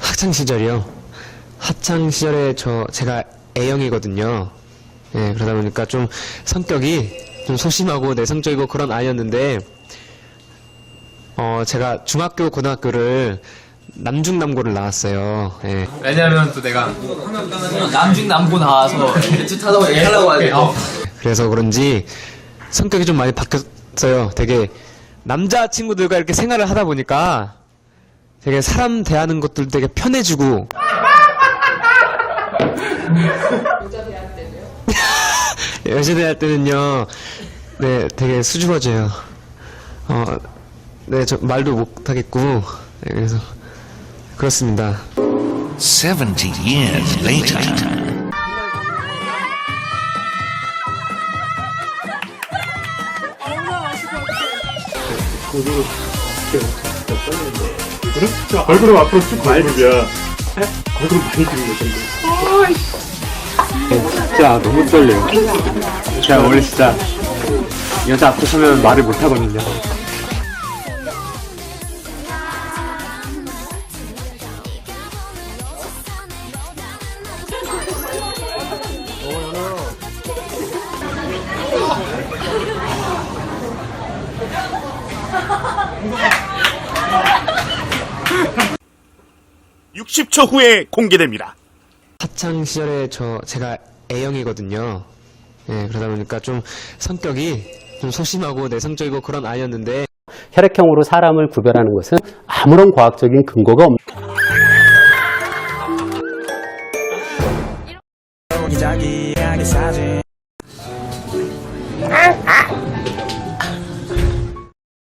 학창 시절이요. 학창 시절에 저 제가 A형이거든요. 예, 그러다 보니까 좀 성격이 좀 소심하고 내성적이고 그런 아이였는데 어 제가 중학교 고등학교를 남중남고를 나왔어요. 예. 왜냐면 또 내가 남중 남고 나와서 애틋하다고 얘기하려고 하는데 어. 그래서 그런지 성격이 좀 많이 바뀌었어요. 되게 남자 친구들과 이렇게 생활을 하다 보니까 되게 사람 대하는 것들 되게 편해지고 여자 대할 때는요, 네, 되게 수줍어져요. 어, 네, 저 말도 못하겠고, 네, 그래서 그렇습니다. 70 years later. 얼굴은 앞으로 쭉 말급이야. 얼굴은 많이 들은 거던데. 진짜 너무 떨려요. 제가 원래 진짜 여자 앞에 서면 말을 못 하거든요. 60초 후에 공개됩니다. 학창 시절에 저 제가 A형이거든요. 예, 그러다 보니까 좀 성격이 좀 소심하고 내성적이고 그런 아이였는데 혈액형으로 사람을 구별하는 것은 아무런 과학적인 근거가 없 기자기하게 사진